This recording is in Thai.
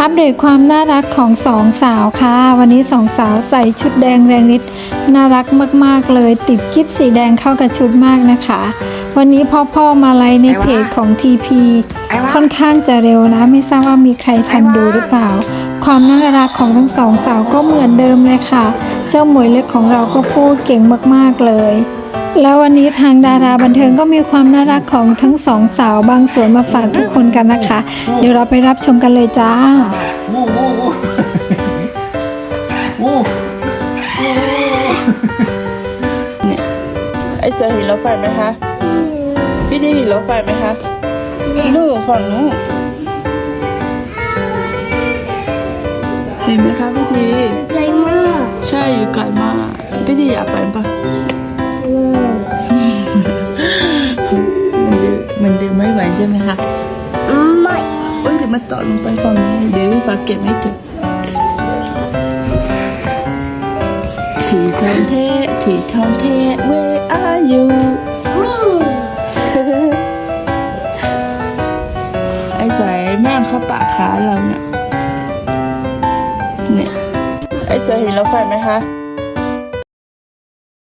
อัปเดตความน่ารักของสองสาวค่ะ วันนี้สองสาวใส่ชุดแดงแรงฤทธิ์น่ารักมากๆเลย ติดกิ๊บสีแดงเข้ากับชุดมากนะคะ วันนี้พ่อพ่อมาไลฟ์ในเพจของ TP ค่อนข้างจะเร็วนะ ไม่ทราบว่ามีใครทันดูหรือเปล่า ความน่ารักของทั้งสองสาวก็เหมือนเดิมเลยค่ะ เจ้าหมวยเล็กของเราก็พูดเก่งมากๆเลย แล้ววันนี้ทางดาราบันเทิงก็มีความน่ารักของทั้งสองสาวบางส่วนมาฝากทุกคนกันนะคะ เดี๋ยวเราไปรับชมกันเลยจ้า วู้วู้วู้วู้วู้เนี่ยไอ้เสือเห็นรถไฟไหมคะพี่ดีเห็นรถไฟไหมคะนู่นฝั่งนู้นเห็นไหมคะพี่ดีไกลมาก ใช่อยู่ไกลมากพี่ดีอยากไปปะ ใช่ไหมคะไม่โอ้ยเดี๋ยวมาต่อลงไปฝั่งนี้เดี๋ยวพี่ปาเก็บให้ถึงที่ทองเทที่ทองเท where are you ไอ้สายแม่งเข้าปากขาเราเนี่ยเนี่ยไอ้สายเห็นรถไฟไหมคะ